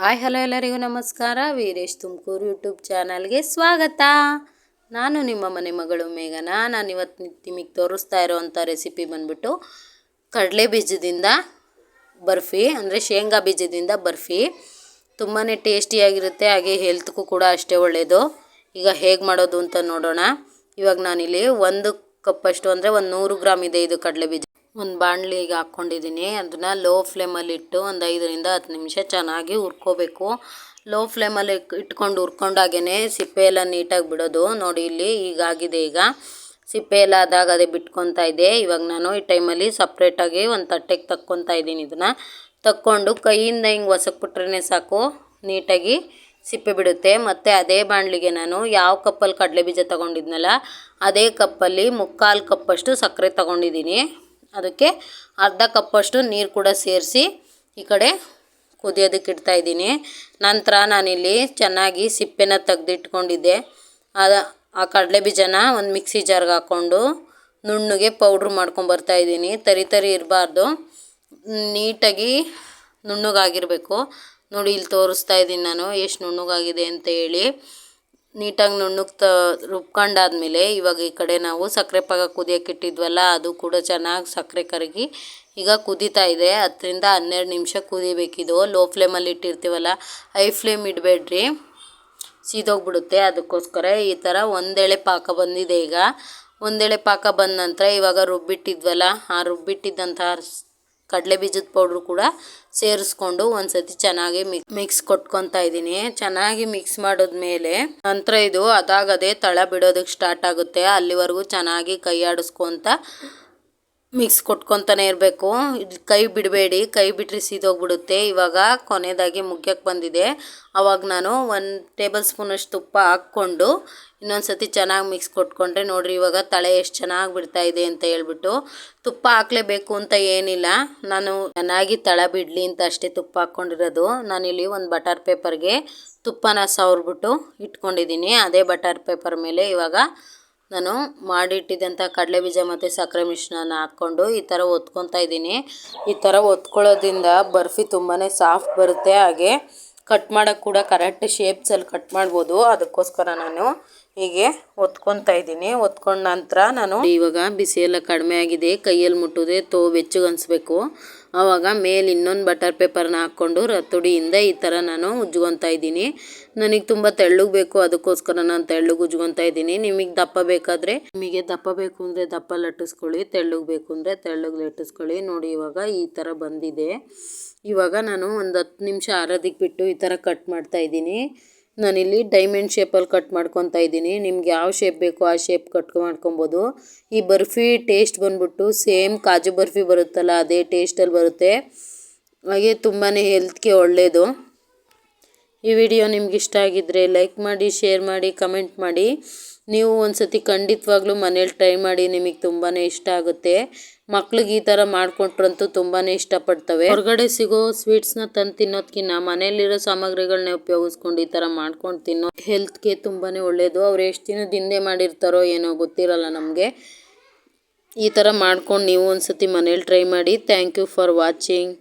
Hi, hello ಎಲ್ಲರಿಗೂ ನಮಸ್ಕಾರ. Veeresh Tumakuru YouTube ಚಾನಲ್ಗೆ ಸ್ವಾಗತ. ನಾನು ನಿಮ್ಮ ಮನೆ ಮಗಳು ಮೇಘನ. ನಾನು ಇವತ್ತು ನಿಮಗೆ ತೋರಿಸ್ತಾ ಇರೋವಂಥ ರೆಸಿಪಿ ಬಂದ್ಬಿಟ್ಟು ಕಡಲೆ ಬೀಜದಿಂದ ಬರ್ಫಿ, ಅಂದರೆ ಶೇಂಗಾ ಬೀಜದಿಂದ ಬರ್ಫಿ. ತುಂಬಾ ಟೇಸ್ಟಿಯಾಗಿರುತ್ತೆ, ಹಾಗೆ ಹೆಲ್ತ್ಗೂ ಕೂಡ ಅಷ್ಟೇ ಒಳ್ಳೆಯದು ಈಗ ಹೇಗೆ ಮಾಡೋದು ಅಂತ ನೋಡೋಣ. ಇವಾಗ ನಾನಿಲ್ಲಿ ಒಂದು ಕಪ್ಪಷ್ಟು, ಅಂದರೆ ಒಂದು ನೂರು ಗ್ರಾಮ್ ಇದೆ ಇದು ಕಡಲೆ ಬೀಜ. ಒಂದು ಬಾಣಲಿಗೆ ಹಾಕ್ಕೊಂಡಿದ್ದೀನಿ ಅದನ್ನು ಲೋ ಫ್ಲೇಮಲ್ಲಿಟ್ಟು ಒಂದು ಐದರಿಂದ ಹತ್ತು ನಿಮಿಷ ಚೆನ್ನಾಗಿ ಹುರ್ಕೋಬೇಕು. ಲೋ ಫ್ಲೇಮಲ್ಲಿ ಇಟ್ಕೊಂಡು ಹುರ್ಕೊಂಡಾಗೇ ಸಿಪ್ಪೆ ಎಲ್ಲ ನೀಟಾಗಿ ಬಿಡೋದು. ನೋಡಿ ಇಲ್ಲಿ ಈಗಾಗಿದೆ ಈಗ. ಸಿಪ್ಪೆ ಎಲ್ಲ ಆದಾಗ ಅದೇ ಬಿಟ್ಕೊತಾ ಇದೆ. ಇವಾಗ ನಾನು ಈ ಟೈಮಲ್ಲಿ ಸಪ್ರೇಟಾಗಿ ಒಂದು ತಟ್ಟೆಗೆ ತಕ್ಕೊತಾ ಇದ್ದೀನಿ ಇದನ್ನು ತಕ್ಕೊಂಡು ಕೈಯಿಂದ ಹಿಂಗೆ ಹೊಸಕ್ಬಿಟ್ರೆ ಸಾಕು. ನೀಟಾಗಿ ಸಿಪ್ಪೆ ಬಿಡುತ್ತೆ. ಮತ್ತು ಅದೇ ಬಾಣಲಿಗೆ ನಾನು ಯಾವ ಕಪ್ಪಲ್ಲಿ ಕಡಲೆ ಬೀಜ ತೊಗೊಂಡಿದ್ನಲ್ಲ, ಅದೇ ಕಪ್ಪಲ್ಲಿ ಮುಕ್ಕಾಲು ಕಪ್ಪಷ್ಟು ಸಕ್ಕರೆ ತೊಗೊಂಡಿದ್ದೀನಿ ಅದಕ್ಕೆ ಅರ್ಧ ಕಪ್ಪಷ್ಟು ನೀರು ಕೂಡ ಸೇರಿಸಿ ಈ ಕಡೆ ಕುದಿಯೋದಕ್ಕೆ ಇಡ್ತಾಯಿದ್ದೀನಿ ನಂತರ ನಾನಿಲ್ಲಿ ಚೆನ್ನಾಗಿ ಸಿಪ್ಪೆನ ತೆಗೆದಿಟ್ಕೊಂಡಿದ್ದೆ. ಅದ, ಆ ಕಡಲೆ ಬೀಜನ ಒಂದು ಮಿಕ್ಸಿ ಜಾರ್ಗೆ ಹಾಕ್ಕೊಂಡು ನುಣ್ಣಗೆ ಪೌಡ್ರ್ ಮಾಡ್ಕೊಂಬರ್ತಾಯಿದ್ದೀನಿ ತರಿ ತರಿ ಇರಬಾರ್ದು. ನೀಟಾಗಿ ನುಣ್ಣಗಾಗಿರಬೇಕು. ನೋಡಿ, ಇಲ್ಲಿ ತೋರಿಸ್ತಾ ಇದ್ದೀನಿ ನಾನು ಎಷ್ಟು ನುಣ್ಣಗಾಗಿದೆ ಅಂತ ಹೇಳಿ. ನೀಟಾಗಿ ನುಣ್ಣಗೆ ರುಬ್ಕೊಂಡಾದ್ಮೇಲೆ ಇವಾಗ ಈ ಕಡೆ ನಾವು ಸಕ್ಕರೆ ಪಾಕ ಕುದಿಯೋಕೆ ಇಟ್ಟಿದ್ವಲ್ಲ, ಅದು ಕೂಡ ಚೆನ್ನಾಗಿ ಸಕ್ಕರೆ ಕರಗಿ ಈಗ ಕುದೀತಾ ಇದೆ. ಹತ್ತರಿಂದ ಹನ್ನೆರಡು ನಿಮಿಷ ಕುದಿಬೇಕಿದು. ಲೋ ಫ್ಲೇಮಲ್ಲಿ ಇಟ್ಟಿರ್ತೀವಲ್ಲ ಹೈ ಫ್ಲೇಮ್ ಇಡಬೇಡ್ರಿ. ಸೀದೋಗ್ಬಿಡುತ್ತೆ. ಅದಕ್ಕೋಸ್ಕರ ಈ ಥರ ಒಂದೆಳೆ ಪಾಕ ಬಂದಿದೆ ಈಗ. ಒಂದೆಳೆ ಪಾಕ ಬಂದ ನಂತರ ಇವಾಗ ರುಬ್ಬಿಟ್ಟಿದ್ವಲ್ಲ, ಆ ರುಬ್ಬಿಟ್ಟಿದ್ದಂಥ ಕಡಲೆ ಬೀಜದ ಪೌಡ್ರು ಕೂಡ ಸೇರಿಸ್ಕೊಂಡು ಒಂದ್ಸತಿ ಚೆನ್ನಾಗಿ ಮಿಕ್ಸ್ ಮಿಕ್ಸ್ ಕೊಟ್ಕೊತಾ ಇದ್ದೀನಿ. ಚೆನ್ನಾಗಿ ಮಿಕ್ಸ್ ಮಾಡಿದ್ಮೇಲೆ ನಂತರ ಇದು ಅದಾಗದೆ ತಳ ಬಿಡೋದಕ್ಕೆ ಸ್ಟಾರ್ಟ್ ಆಗುತ್ತೆ. ಅಲ್ಲಿವರೆಗೂ ಚೆನ್ನಾಗಿ ಕೈ ಆಡಿಸ್ಕೊತ ಮಿಕ್ಸ್ ಕೊಟ್ಕೊತಾನೆ ಇರಬೇಕು. ಕೈ ಬಿಡಬೇಡಿ, ಕೈ ಬಿಟ್ಟರೆ ಸೀದೋಗ್ಬಿಡುತ್ತೆ. ಇವಾಗ ಕೊನೆಯದಾಗಿ ಮುಗ್ಯಕ್ಕೆ ಬಂದಿದೆ. ಆವಾಗ ನಾನು ಒಂದು ಟೇಬಲ್ ಸ್ಪೂನಷ್ಟು ತುಪ್ಪ ಹಾಕ್ಕೊಂಡು ಇನ್ನೊಂದು ಸತಿ ಚೆನ್ನಾಗಿ ಮಿಕ್ಸ್ ಕೊಟ್ಕೊಂಡ್ರೆ ನೋಡಿರಿ ಇವಾಗ ತಳೆ ಎಷ್ಟು ಚೆನ್ನಾಗಿ ಬಿಡ್ತಾ ಇದೆ ಅಂತ ಹೇಳ್ಬಿಟ್ಟು ತುಪ್ಪ ಹಾಕ್ಲೇಬೇಕು ಅಂತ ಏನಿಲ್ಲ. ನಾನು ಚೆನ್ನಾಗಿ ತಳ ಬಿಡಲಿ ಅಂತ ಅಷ್ಟೇ ತುಪ್ಪ ಹಾಕ್ಕೊಂಡಿರೋದು. ನಾನಿಲ್ಲಿ ಒಂದು ಬಟರ್ ಪೇಪರ್ಗೆ ತುಪ್ಪನ ಸವ್ರಿಬಿಟ್ಟು ಇಟ್ಕೊಂಡಿದ್ದೀನಿ. ಅದೇ ಬಟರ್ ಪೇಪರ್ ಮೇಲೆ ಇವಾಗ ನಾನು ಮಾಡಿಟ್ಟಿದ್ದಂಥ ಕಡಲೆ ಬೀಜ ಮತ್ತು ಸಕ್ಕರೆ ಮಿಶ್ರಣನ ಹಾಕ್ಕೊಂಡು ಈ ಥರ ಒತ್ಕೊತಾ ಇದ್ದೀನಿ. ಈ ಥರ ಒತ್ಕೊಳ್ಳೋದ್ರಿಂದ ಬರ್ಫಿ ತುಂಬಾ ಸಾಫ್ಟ್ ಬರುತ್ತೆ. ಹಾಗೆ ಕಟ್ ಮಾಡೋಕ್ಕೆ ಕೂಡ ಕರೆಕ್ಟ್ ಶೇಪ್ಸಲ್ಲಿ ಕಟ್ ಮಾಡ್ಬೋದು. ಅದಕ್ಕೋಸ್ಕರ ನಾನು ಹೀಗೆ ಒತ್ಕೊತಾ ಇದ್ದೀನಿ. ಒತ್ಕೊಂಡ ನಂತರ ನಾನು ಇವಾಗ ಬಿಸಿ ಎಲ್ಲ ಕಡಿಮೆ ಆಗಿದೆ. ಕೈಯಲ್ಲಿ ಮುಟ್ಟೋದೇ, ತೋ ಬೆಚ್ಚಗೆ ಅನಿಸ್ಬೇಕು. ಆವಾಗ ಮೇಲೆ ಇನ್ನೊಂದು ಬಟರ್ ಪೇಪರ್ನ ಹಾಕ್ಕೊಂಡು ರತ್ತುಡಿಯಿಂದ ಈ ಥರ ನಾನು ಉಜ್ಕೊತಾ ಇದ್ದೀನಿ. ನನಗೆ ತುಂಬ ತೆಳ್ಳಗೆ ಬೇಕು ಅದಕ್ಕೋಸ್ಕರ ನಾನು ತೆಳ್ಳಗೆ ಉಜ್ಕೊತಾ ಇದ್ದೀನಿ. ನಿಮಗೆ ದಪ್ಪ ಬೇಕಾದರೆ, ನಿಮಗೆ ದಪ್ಪ ಬೇಕು ಅಂದರೆ ದಪ್ಪ ಲಟ್ಟಿಸ್ಕೊಳ್ಳಿ, ತೆಳ್ಳಗೆ ಬೇಕು ಅಂದರೆ ತೆಳ್ಳಗೆ ಲಟ್ಟಿಸ್ಕೊಳ್ಳಿ. ನೋಡಿ ಇವಾಗ ಈ ಥರ ಬಂದಿದೆ. ಇವಾಗ ನಾನು ಒಂದು ಹತ್ತು ನಿಮಿಷ ಆರೋದಕ್ಕೆ ಬಿಟ್ಟು ಈ ಥರ ಕಟ್ ಮಾಡ್ತಾ ಇದ್ದೀನಿ. ನಾನಿಲ್ಲಿ ಡೈಮಂಡ್ ಶೇಪಲ್ಲಿ ಕಟ್ ಮಾಡ್ಕೊತಾ ಇದ್ದೀನಿ. ನಿಮ್ಗೆ ಯಾವ ಶೇಪ್ ಬೇಕೋ ಆ ಶೇಪ್ ಕಟ್ ಮಾಡ್ಕೊಬೋದು. ಈ ಬರ್ಫಿ ಟೇಸ್ಟ್ ಬಂದ್ಬಿಟ್ಟು ಸೇಮ್ ಕಾಜು ಬರ್ಫಿ ಬರುತ್ತಲ್ಲ, ಅದೇ ಟೇಸ್ಟಲ್ಲಿ ಬರುತ್ತೆ. ಹಾಗೆ ತುಂಬಾ ಹೆಲ್ತ್ಗೆ ಒಳ್ಳೆಯದು ಈ ವಿಡಿಯೋ ನಿಮ್ಗೆ ಇಷ್ಟ ಆಗಿದ್ದರೆ ಲೈಕ್ ಮಾಡಿ ಶೇರ್ ಮಾಡಿ ಕಮೆಂಟ್ ಮಾಡಿ. ನೀವು ಒಂದು ಸತಿ ಖಂಡಿತವಾಗ್ಲೂ ಮನೇಲಿ ಟ್ರೈ ಮಾಡಿ ನಿಮಗೆ ತುಂಬಾ ಇಷ್ಟ ಆಗುತ್ತೆ. ಮಕ್ಳಿಗೆ ಈ ಥರ ಮಾಡಿಕೊಟ್ರಂತೂ ತುಂಬಾ ಇಷ್ಟಪಡ್ತವೆ. ಹೊರಗಡೆ ಸಿಗೋ ಸ್ವೀಟ್ಸ್ನ ತಂದು ತಿನ್ನೋದಕ್ಕಿಂತ ಮನೇಲಿರೋ ಸಾಮಗ್ರಿಗಳನ್ನ ಉಪಯೋಗಿಸ್ಕೊಂಡು ಈ ಥರ ಮಾಡ್ಕೊಂಡು ತಿನ್ನೋ ಹೆಲ್ತ್ಗೆ ತುಂಬಾ ಒಳ್ಳೆಯದು ಅವ್ರು ಎಷ್ಟು ದಿನದ ಹಿಂದೆ ಮಾಡಿರ್ತಾರೋ ಏನೋ ಗೊತ್ತಿರಲ್ಲ ನಮಗೆ. ಈ ಥರ ಮಾಡ್ಕೊಂಡು ನೀವು ಒಂದು ಸತಿ ಮನೇಲಿ ಟ್ರೈ ಮಾಡಿ. Thank you for watching